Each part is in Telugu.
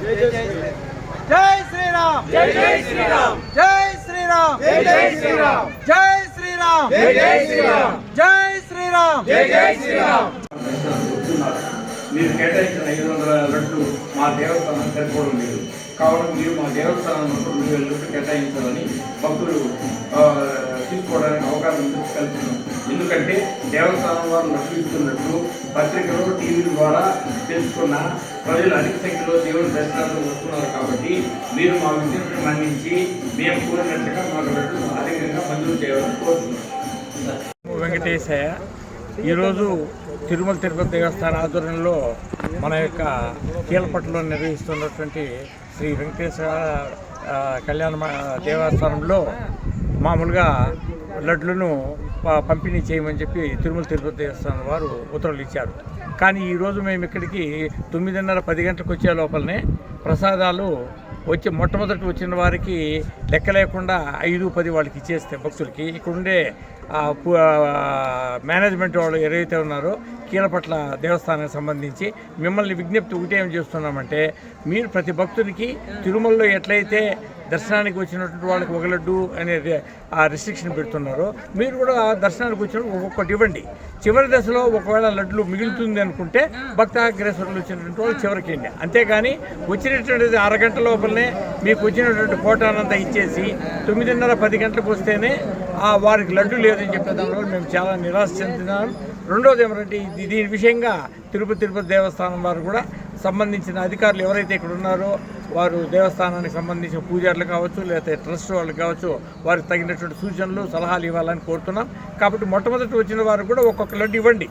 జై శ్రీరామ్ జై జై శ్రీరామ్ జై శ్రీరామ్ జై జై శ్రీరామ్ జై శ్రీరామ్ జై జై శ్రీరామ్ జై శ్రీరామ్ జై జై శ్రీరామ్ మీరు కేటాయించిన ఐదు వందల లడ్లు మా దేవస్థానం సరిపోవడం లేదు. కావున మీరు మా దేవస్థానం రెండు వేల లడ్లు కేటాయించాలని భక్తులు ఆ, అవకాశం కల్పిస్తున్నాం ఎందుకంటే దేవస్థానం వారు లడ్లు పత్రికలు టీవీల ద్వారా తెలుసుకున్న ప్రజలు అధిక సంఖ్యలో దేవుని దర్శనాలకు వస్తున్నారు కాబట్టి మీరు మా విజ్ఞప్తిని మన్నించి మేము కోరినట్టుగా మాకు లడ్లు అధికంగా మంజూరు చేయాలని కోరుతున్నాం. వెంకటేశయ్య ఈరోజు తిరుమల తిరుపతి దేవస్థాన ఆధ్వర్యంలో మన యొక్క కీలపట్లో నిర్వహిస్తున్నటువంటి శ్రీ వెంకటేశ్వర కళ్యాణ దేవస్థానంలో మామూలుగా లడ్లను పంపిణీ చేయమని చెప్పి తిరుమల తిరుపతి దేవస్థానం వారు ఉత్తర్వులు ఇచ్చారు. కానీ ఈరోజు మేము ఇక్కడికి తొమ్మిదిన్నర పది గంటలకు వచ్చే లోపలనే ప్రసాదాలు వచ్చి మొట్టమొదటి వచ్చిన వారికి లెక్క లేకుండా ఐదు పది వాళ్ళకి ఇచ్చేస్తే భక్తులకి. ఇక్కడుండే మేనేజ్మెంట్ వాళ్ళు ఎవరైతే ఉన్నారో కీలపట్ల దేవస్థానానికి సంబంధించి మిమ్మల్ని విజ్ఞప్తి ఒకటేం చేస్తున్నామంటే మీరు ప్రతి భక్తుడికి తిరుమలలో ఎట్లయితే దర్శనానికి వచ్చినటువంటి వాళ్ళకి ఒక లడ్డు అనేది ఆ రిస్ట్రిక్షన్ పెడుతున్నారు. మీరు కూడా దర్శనానికి వచ్చినప్పుడు ఒక్కొక్కటి ఇవ్వండి. చివరి దశలో ఒకవేళ లడ్లు మిగులుతుంది అనుకుంటే భక్తాగ్రేశ్వరులు వచ్చినటువంటి వాళ్ళు చివరికి ఇవ్వండి. అంతేగాని వచ్చినటువంటిది అరగంట లోపలనే మీకు వచ్చినటువంటి కోటానంతా ఇచ్చేసి తొమ్మిదిన్నర పది గంటలకు వస్తేనే ఆ వారికి లడ్డు లేదని చెప్పే దానివల్ల మేము చాలా నిరాశ చెందుతున్నాం. రెండోది ఏమంటే దీని విషయంగా తిరుపతి తిరుపతి దేవస్థానం వారు కూడా సంబంధించిన అధికారులు ఎవరైతే ఇక్కడ ఉన్నారో వారు దేవస్థానానికి సంబంధించిన పూజారులు కావచ్చు లేకపోతే ట్రస్ట్ వాళ్ళు కావచ్చు వారికి తగినటువంటి సూచనలు సలహాలు ఇవ్వాలని కోరుతున్నాం. కాబట్టి మొట్టమొదటి వచ్చిన వారు కూడా ఒక్కొక్క లడ్డు ఇవ్వండి.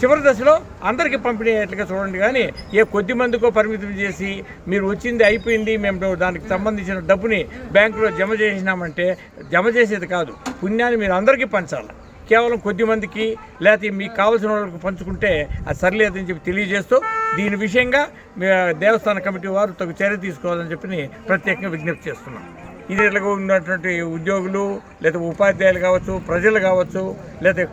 చివరి దశలో అందరికీ పంపిణీ అయ్యేట్లుగా చూడండి. కానీ ఏ కొద్ది మందికో పరిమితం చేసి మీరు వచ్చింది అయిపోయింది మేము దానికి సంబంధించిన డబ్బుని బ్యాంకులో జమ చేసినామంటే జమ చేసేది కాదు. పుణ్యాన్ని మీరు అందరికీ పంచాలి. కేవలం కొద్ది మందికి లేకపోతే మీకు కావాల్సిన వాళ్ళకి పంచుకుంటే అది సరిలేదని చెప్పి తెలియజేస్తూ దీని విషయంగా దేవస్థాన కమిటీ వారు తగు చర్య తీసుకోవాలని చెప్పి ప్రత్యేకంగా విజ్ఞప్తి చేస్తున్నాం. ఇది ఇలాగ ఉన్నటువంటి ఉద్యోగులు లేదా ఉపాధ్యాయులు కావచ్చు ప్రజలు కావచ్చు లేదా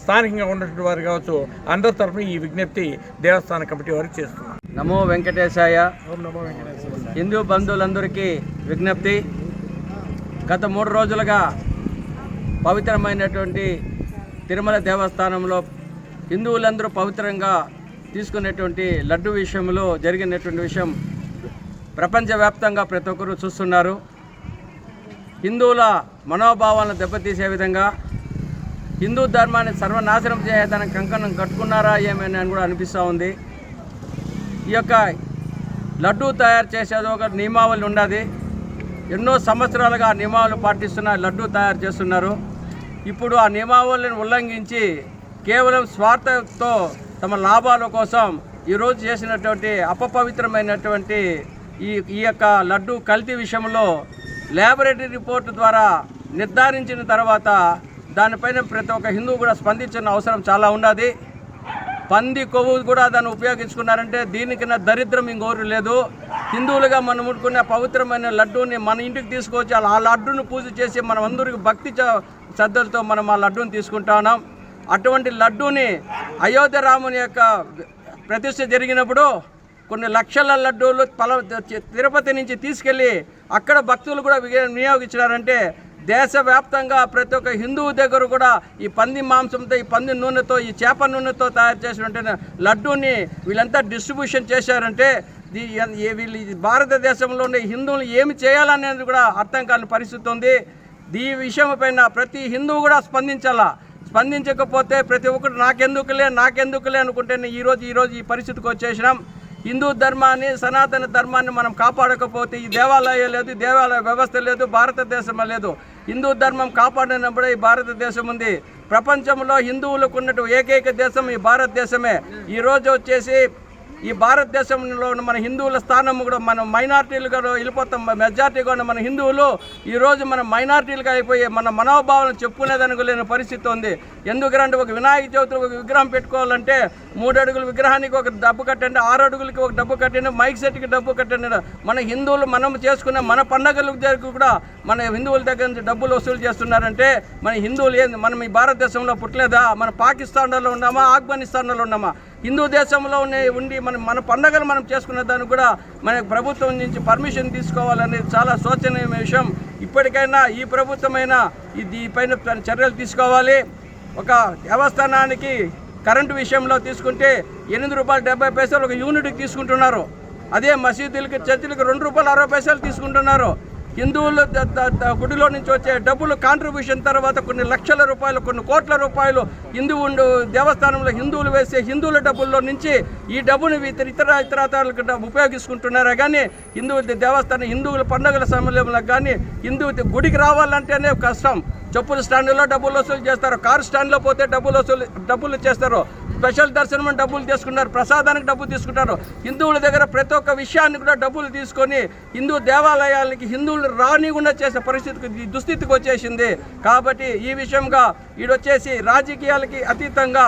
స్థానికంగా ఉన్నటువంటి వారు కావచ్చు అందరి తరఫున ఈ విజ్ఞప్తి దేవస్థాన కమిటీ వారికి చేస్తున్నాం నమో వెంకటేశాయ. హిందూ బంధువులందరికీ విజ్ఞప్తి. గత మూడు రోజులుగా పవిత్రమైనటువంటి తిరుమల దేవస్థానంలో హిందువులందరూ పవిత్రంగా తీసుకునేటువంటి లడ్డు విషయంలో జరిగినటువంటి విషయం ప్రపంచవ్యాప్తంగా ప్రతి ఒక్కరూ చూస్తున్నారు. హిందువుల మనోభావాలను దెబ్బతీసే విధంగా హిందూ ధర్మాన్ని సర్వనాశనం చేయడానికి కంకణం కట్టుకున్నారా ఏమని అని కూడా అనిపిస్తూ ఉంది. ఈ యొక్క లడ్డూ తయారు చేసేది ఒక నియమావళి ఉన్నది ఎన్నో సంవత్సరాలుగా నియమావళి పాటిస్తున్న లడ్డూ తయారు చేస్తున్నారు. ఇప్పుడు ఆ నియమావళిని ఉల్లంఘించి కేవలం స్వార్థతో తమ లాభాల కోసం ఈరోజు చేసినటువంటి అపపవిత్రమైనటువంటి ఈ ఈ యొక్క లడ్డు కల్తీ విషయంలో ల్యాబొరేటరీ రిపోర్ట్ ద్వారా నిర్ధారించిన తర్వాత దానిపైన ప్రతి ఒక్క హిందూ కూడా స్పందించిన అవసరం చాలా ఉన్నది పంది కొవ్వు కూడా దాన్ని ఉపయోగించుకున్నారంటే దీనికన్నా దరిద్రం ఇంకోరు లేదు. హిందువులుగా మనం ముట్టుకునే పవిత్రమైన లడ్డూని మన ఇంటికి తీసుకొచ్చి ఆ లడ్డూని పూజ చేసి మనం అందరికి భక్తి చ- శ్రద్ధలతో మనం ఆ లడ్డూని తీసుకుంటాం అటువంటి లడ్డూని అయోధ్య రాముని యొక్క ప్రతిష్ట జరిగినప్పుడు కొన్ని లక్షల లడ్డూలు పల తిరుపతి నుంచి తీసుకెళ్ళి అక్కడ భక్తులు కూడా వినియోగించినారంటే దేశవ్యాప్తంగా ప్రతి ఒక్క హిందువు దగ్గర కూడా ఈ పంది మాంసంతో ఈ పంది నూనెతో ఈ చేప నూనెతో తయారు చేసినటువంటి లడ్డూని వీళ్ళంతా డిస్ట్రిబ్యూషన్ చేశారంటే వీళ్ళు భారతదేశంలో ఉండే హిందువులు ఏమి చేయాలనేది కూడా అర్థం కాని పరిస్థితి ఉంది. ఈ విషయం పైన ప్రతి హిందువు కూడా స్పందించాలా? స్పందించకపోతే ప్రతి ఒక్కరు నాకెందుకులే నాకెందుకులే అనుకుంటేనే ఈరోజు ఈరోజు ఈ పరిస్థితికి వచ్చేసినాం. హిందూ ధర్మాన్ని సనాతన ధర్మాన్ని మనం కాపాడకపోతే ఈ దేవాలయం లేదు ఈ దేవాలయ వ్యవస్థ లేదు భారతదేశం లేదు. హిందూ ధర్మం కాపాడినప్పుడే ఈ భారతదేశం ఉంది. ప్రపంచంలో హిందువులకు ఉన్నట్టు ఏకైక దేశం ఈ భారతదేశమే. ఈరోజు వచ్చేసి ఈ భారతదేశంలో ఉన్న మన హిందువుల స్థానం కూడా మనం మైనార్టీలుగా వెళ్ళిపోతాం. మెజార్టీగా ఉన్న మన హిందువులు ఈరోజు మన మైనార్టీలుగా అయిపోయి మన మనోభావాలను చెప్పుకునేదనుకోలేని పరిస్థితి ఉంది. ఎందుకంటే ఒక వినాయక చవితి ఒక విగ్రహం పెట్టుకోవాలంటే మూడు అడుగుల విగ్రహానికి ఒక డబ్బు కట్టండి ఆరు అడుగులకి ఒక డబ్బు కట్టండి మైక్ సెట్కి డబ్బు కట్టండి. మన హిందువులు మనం చేసుకునే మన పండగల దగ్గర కూడా మన హిందువుల దగ్గర నుంచి డబ్బులు వసూలు చేస్తున్నారంటే మన హిందువులు ఏంది? మనం ఈ భారతదేశంలో పుట్టలేదా? మన పాకిస్తాన్లో ఉన్నామా? ఆఫ్ఘనిస్తాన్లో ఉన్నామా? హిందూ దేశంలో ఉన్న ఉండి మనం మన పండగలు మనం చేసుకునే దానికి కూడా మన ప్రభుత్వం నుంచి పర్మిషన్ తీసుకోవాలనేది చాలా శోచనీయమైన విషయం. ఇప్పటికైనా ఈ ప్రభుత్వమైనా ఇది పైన చర్యలు తీసుకోవాలి. ఒక దేవస్థానానికి కరెంటు విషయంలో తీసుకుంటే ఎనిమిది రూపాయలు డెబ్బై పైసలు ఒక యూనిట్కి తీసుకుంటున్నారు. అదే మసీదులకి చర్చిలకు రెండు రూపాయలు అరవై పైసలు తీసుకుంటున్నారు. హిందువులు గుడిలో నుంచి వచ్చే డబ్బులు కాంట్రిబ్యూషన్ తర్వాత కొన్ని లక్షల రూపాయలు కొన్ని కోట్ల రూపాయలు హిందువులు దేవస్థానంలో హిందువులు వేసే హిందువుల డబ్బుల్లో నుంచి ఈ డబ్బును ఇతర ఇతర ఇతరతలకు డబ్బు ఉపయోగించుకుంటున్నారా కానీ హిందువుల దేవస్థానం హిందువుల పండుగల సమయంలో కానీ హిందూ గుడికి రావాలంటేనే కష్టం. చెప్పుల స్టాండ్లో డబ్బులు వసూలు చేస్తారు కారు స్టాండ్లో పోతే డబ్బులు వసూలు డబ్బులు చేస్తారు. స్పెషల్ దర్శనం డబ్బులు తీసుకుంటారు ప్రసాదానికి డబ్బులు తీసుకుంటారు. హిందువుల దగ్గర ప్రతి ఒక్క విషయాన్ని కూడా డబ్బులు తీసుకొని హిందూ దేవాలయాలకి హిందువులు రానికుండా చేసే పరిస్థితికి దుస్థితికి వచ్చేసింది. కాబట్టి ఈ విషయంగా ఈడొచ్చేసి రాజకీయాలకి అతీతంగా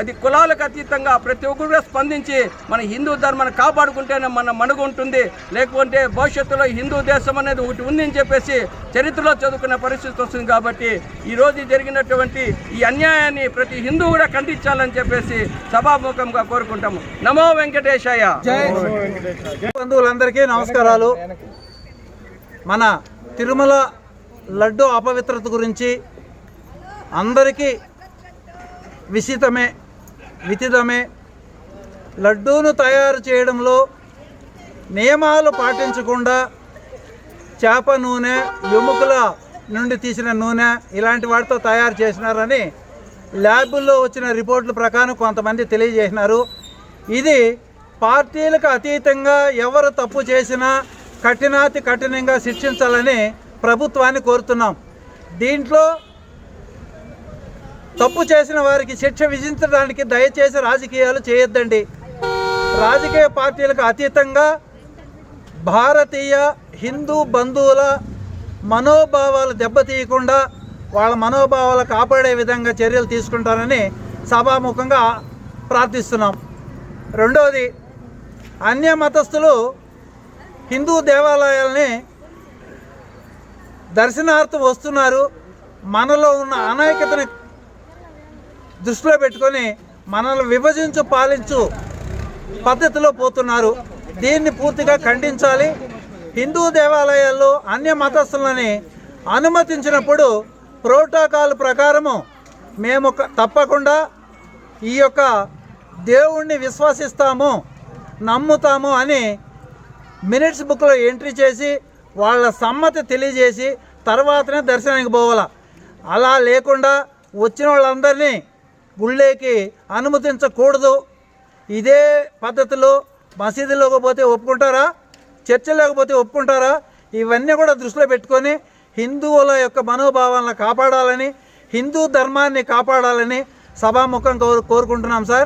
అది కులాలకు అతీతంగా ప్రతి ఒక్కరు కూడా స్పందించి మన హిందూ ధర్మాన్ని కాపాడుకుంటేనే మన మనుగు ఉంటుంది. లేకుంటే భవిష్యత్తులో హిందూ దేశం అనేది ఒకటి ఉందని చెప్పేసి చరిత్రలో చదువుకునే పరిస్థితి వస్తుంది కాబట్టి ఈ రోజు జరిగినటువంటి ఈ అన్యాయాన్ని ప్రతి హిందూ కూడా ఖండించాలని చెప్పేసి సభాముఖంగా కోరుకుంటాము. నమో వెంకటేశయ్య. జై. బంధువులందరికీ నమస్కారాలు. మన తిరుమల లడ్డు అపవిత్రత గురించి అందరికీ విసితమే విదితమే లడ్డూను తయారు చేయడంలో నియమాలు పాటించకుండా చేప నూనె ఎముకల నుండి తీసిన నూనె ఇలాంటి వాటితో తయారు చేసినారని ల్యాబుల్లో వచ్చిన రిపోర్టుల ప్రకారం కొంతమంది తెలియజేసినారు. ఇది పార్టీలకు అతీతంగా ఎవరు తప్పు చేసినా కఠినాతి కఠినంగా శిక్షించాలని ప్రభుత్వాన్ని కోరుతున్నాం. దీంట్లో తప్పు చేసిన వారికి శిక్ష విధించడానికి దయచేసి రాజకీయాలు చేయొద్దండి. రాజకీయ పార్టీలకు అతీతంగా భారతీయ హిందూ బంధువుల మనోభావాలు దెబ్బతీయకుండా వాళ్ళ మనోభావాలు కాపాడే విధంగా చర్యలు తీసుకుంటారని సభాముఖంగా ప్రార్థిస్తున్నాం. రెండవది అన్య మతస్థులు హిందూ దేవాలయాల్ని దర్శనార్థం వస్తున్నారు. మనలో ఉన్న అనేకతని దృష్టిలో పెట్టుకొని మనల్ని విభజించు పాలించు పద్ధతిలో పోతున్నారు. దీన్ని పూర్తిగా ఖండించాలి. హిందూ దేవాలయాల్లో అన్య మతస్థులని అనుమతించినప్పుడు ప్రోటోకాల్ ప్రకారము మేము తప్పకుండా ఈ యొక్క దేవుణ్ణి విశ్వసిస్తాము నమ్ముతాము అని మినిట్స్ బుక్లో ఎంట్రీ చేసి వాళ్ళ సమ్మతి తెలియజేసి తర్వాతనే దర్శనానికి పోవాల. అలా లేకుండా వచ్చిన వాళ్ళందరినీ గుళ్ళేకి అనుమతించకూడదు. ఇదే పద్ధతిలో మసీదులోకి పోతే ఒప్పుకుంటారా? చర్చిలోకి పోతే ఒప్పుకుంటారా? ఇవన్నీ కూడా దృష్టిలో పెట్టుకొని హిందువుల యొక్క మనోభావాలను కాపాడాలని హిందూ ధర్మాన్ని కాపాడాలని సభాముఖం కోరు కోరుకుంటున్నాం సార్.